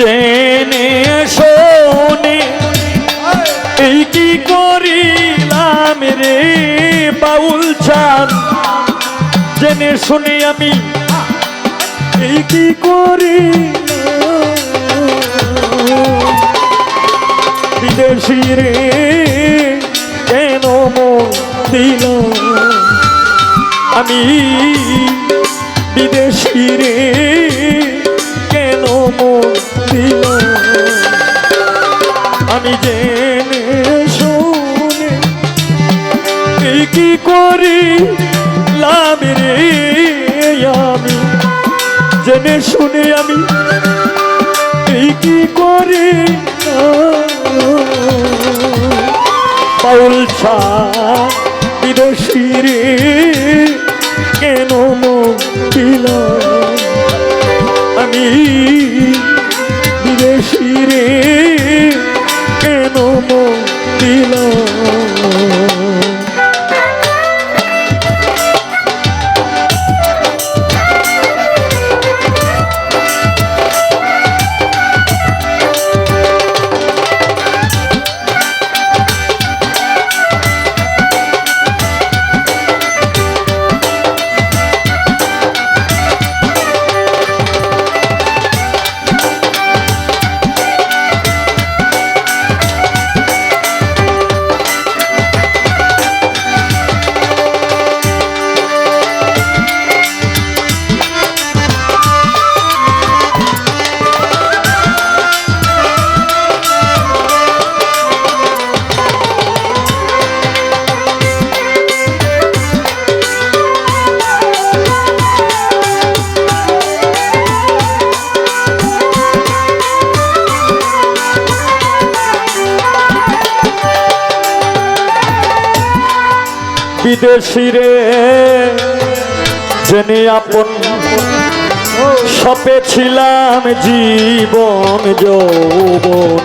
জেনে, শোনে। এই কি করিলাম রে বাউল চান জেনে, শুনে আমি, এই কি করি বিদেশি রে, কেন দিল আমি বিদেশি রে দিল। আমি জেনে শুনে এই কি করি? লাভ রে আমি। জেনে শুনে আমি এই কি করি? পাউল ছা, বিদেশি রে, কেন মিল আমি বিদেশি রে, জেনে আপন। সপে ছিলাম জীবন যৌবন।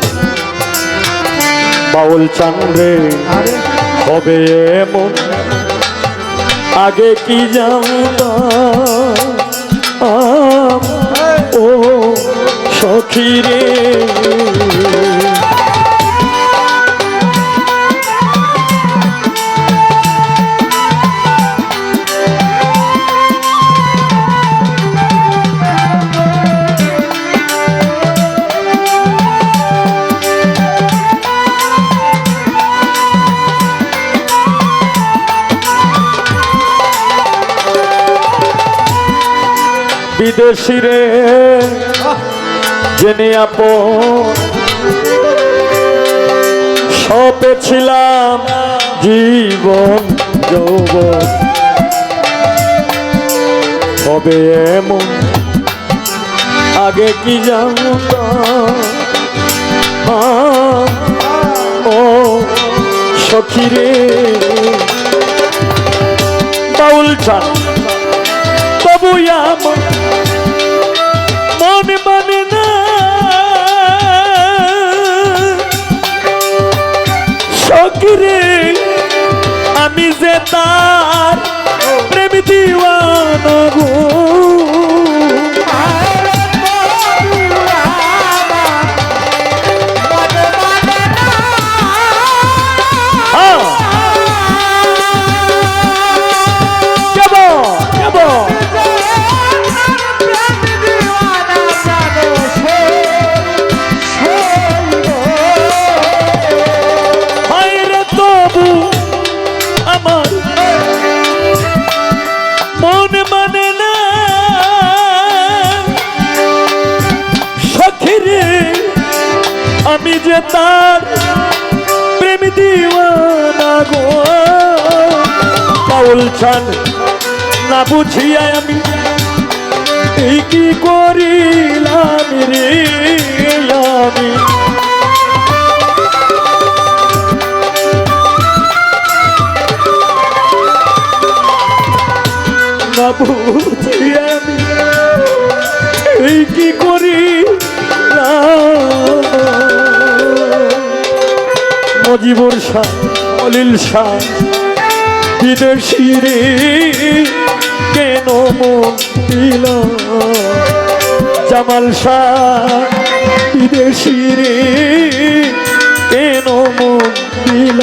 বাউল চান্দ্রে হবে এমন। আগে কি জানতাম? ও সখী রে। বিদেশি রে। জেনে আপন সপে ছিলাম জীবন যৌবন। হবে এমন, আগে কি জানতাম? ও সখী রে। বাউল চান তার প্রেম দিওয়ানা গো। আমি যে তার প্রেম দিওয়ানা গো। পাউল ছান, না বুঝিয়া আমি এই কি করিলাম রে আমি? না বুঝি মজিবুর শাহ অলিল শাহ। বিদেশি রে কেন মিল জামাল শাহ বিদেশি রে কেন মন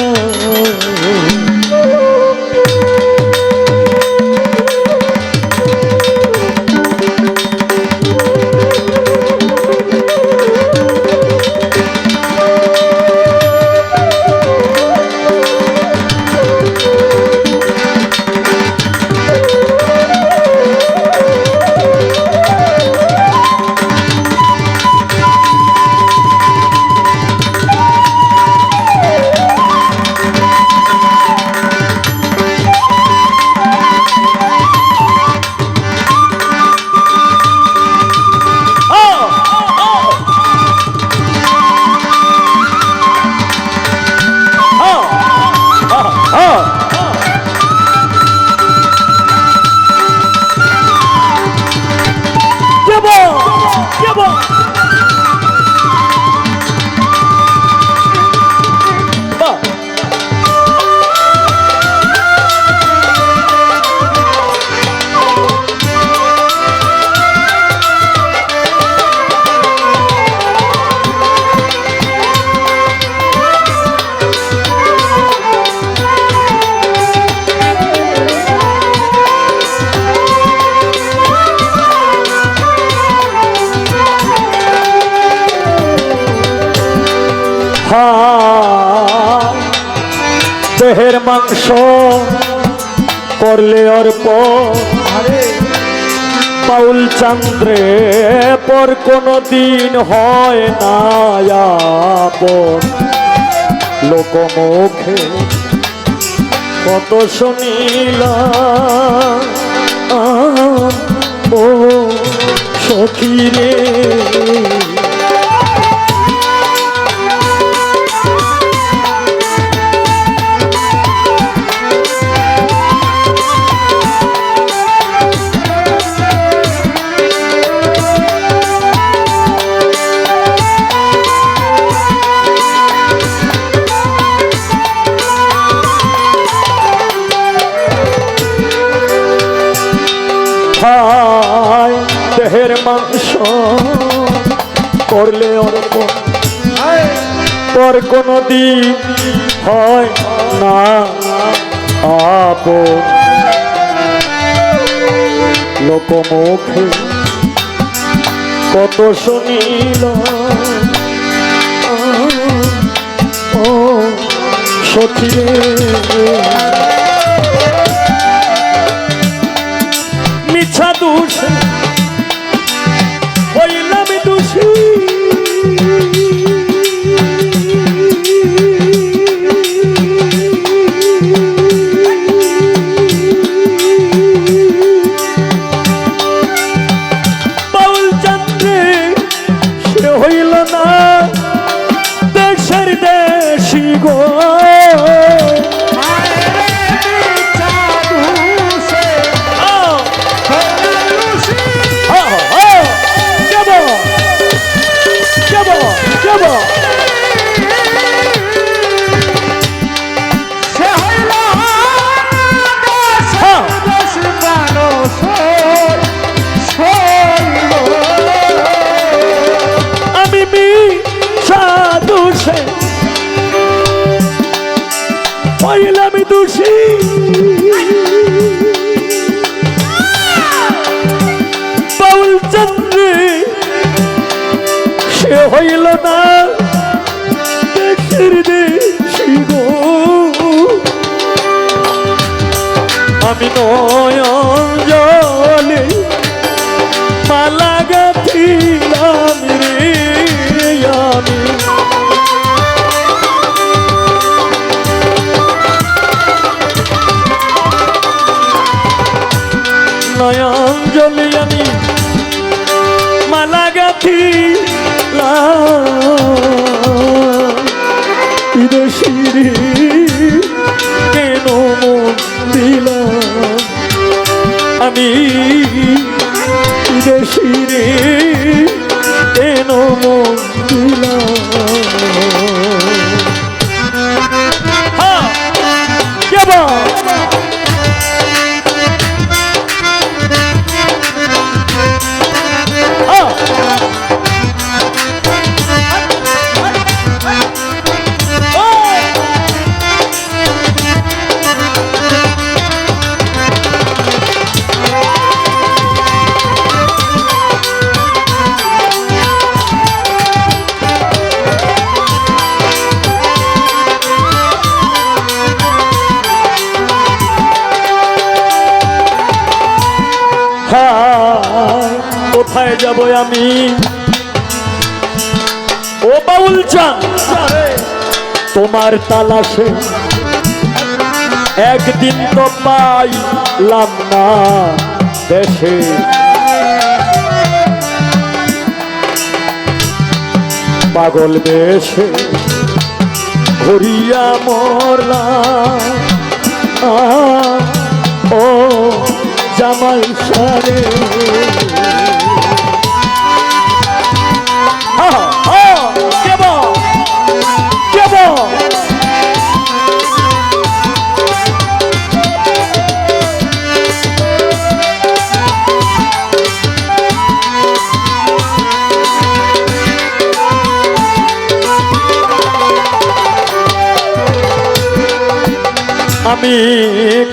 দেহের মাংস করলে অর্প। পাউল চন্দ্রে পর কোনো দিন হয় না আপন। লোকমুখে কত শুনিলাম ও সখী রে। মাংস করলে অর্প পর কোনো দিন হয় না আপন লোকমুখে কত শুনিল ও সখী মিছা দোষ হইলাম দোষী। বাউল চন্দ্রে, সে হইল না দেশের দেশি গো। আমি নয়ন জলে মালা গাথিলাম রে। বিদেশিরি বিদেশিরে কেন মন দিলাম আমি কোথায় যাব আমি? ও বাউল চান তোমার তালাশে একদিন তো পাইলাম না দেশে। পাগল বেশে ঘুরিয়া মরলা। ও জামাই সারে। আমি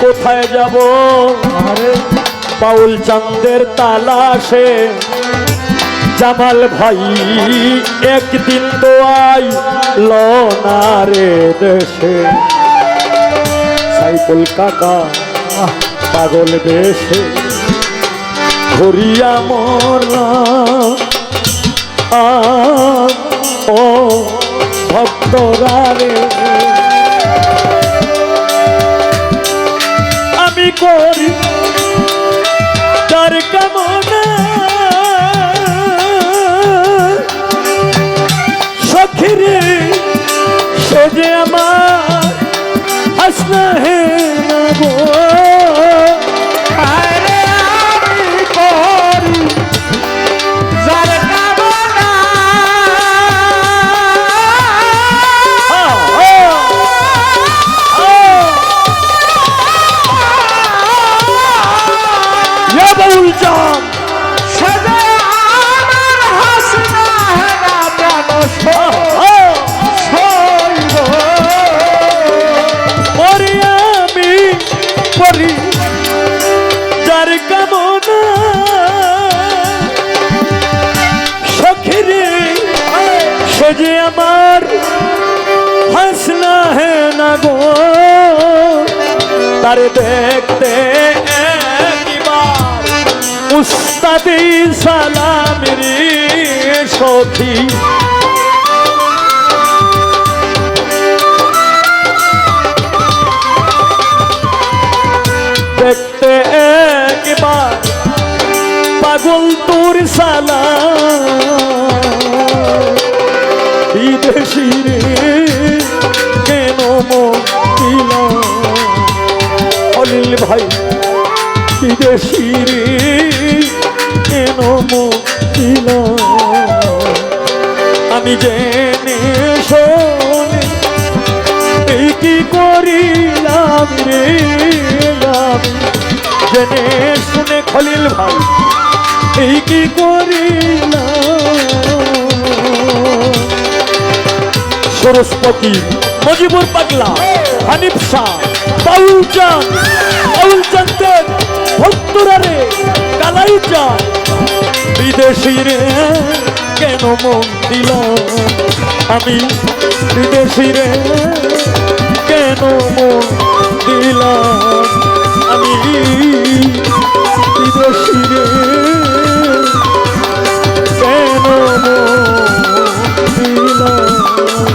কোথায় যাব? বাউল চান্দের তালাশে জামাল ভাই একদিন তো আইল না রে দেশে। সাইকুল কাকা পাগল দেশে। ঘুরিয়া মরলা ও ভক্তরা রে। করি তার কামনা সখিরে সে আমার তারে দেখতে উস্তাদি সালাম রে সখী। দেখতে একবার পাগল তোর সালা বিদেশি রে কেন মন অনিল ভাই বিদেশি রে আমি জেনে শোনে এই কি করিলাম রে জেনে শুনে খলিল ভাই, এই কি করিলাম? সরস্বতী মজিবুর পাগলা, হানিফ শাহ, বাউল চান বাউল চান্দের বিদেশি রে, কেন মন দিল? আমি বিদেশি রে, কেন মন দিলাম আমি বিদেশি রে, কেন মন দিলাম